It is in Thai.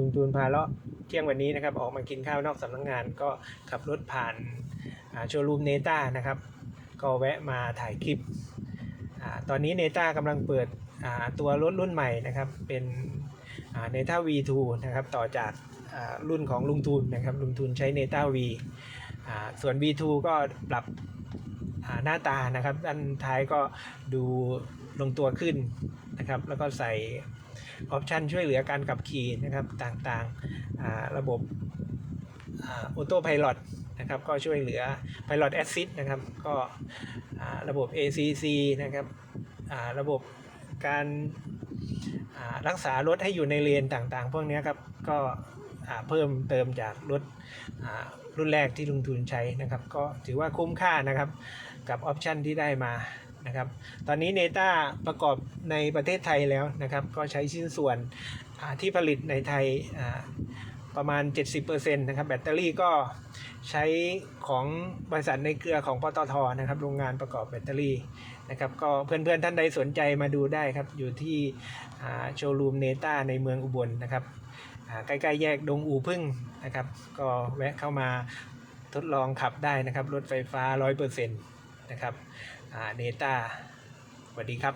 ลุงตูนพาเลาะเที่ยงวันนี้นะครับ ออกมากินข้าวนอกสำนักงานก็ขับรถผ่านาโชว์รูมเนต้านะครับ ก็แวะมาถ่ายคลิปอตอนนี้เนต้ากำลังเปิดตัวรถรุ่นใหม่นะครับ เป็นเนต้า V2 นะครับ ต่อจากรุ่นของลุงทูนนะครับ ลุงทูนใช้เนต้า V ส่วน V2 ก็ปรับหน้าตานะครับ ด้านท้ายก็ดูลงตัวขึ้นนะครับ แล้วก็ใส่ ออปชันช่วยเหลือการขับขี่นะครับต่างๆอ่าระบบออโต้พาย t นะครับก็ช่วยเหลือ Pilot Assist นะครับก็ระบบ ACC นะครับระบบการรักษารถให้อยู่ในเลนต่างๆ พวกนี้ครับก็เพิ่มเติมจากรถรุ่นแรกที่ลุงทุนใช้นะครับ ก็ถือว่าคุ้มค่านะครับกับออปชันที่ได้มา นะครับ ตอนนี้เนต้าประกอบในประเทศไทยแล้วนะครับ ก็ใช้ชิ้นส่วนที่ผลิตในไทยประมาณ 70%นะครับ แบตเตอรี่ก็ใช้ของบริษัทในเครือของปตทนะครับ โรงงานประกอบแบตเตอรี่นะครับ ก็เพื่อนๆท่านใดสนใจมาดูได้ครับ อยู่ที่โชว์รูมเนต้าในเมืองอุบลนะครับ ใกล้ๆแยกดงอูพึ่งนะครับ ก็แวะเข้ามาทดลองขับได้นะครับ รถไฟฟ้า 100% นะครับเนต้าสวัสดีครับ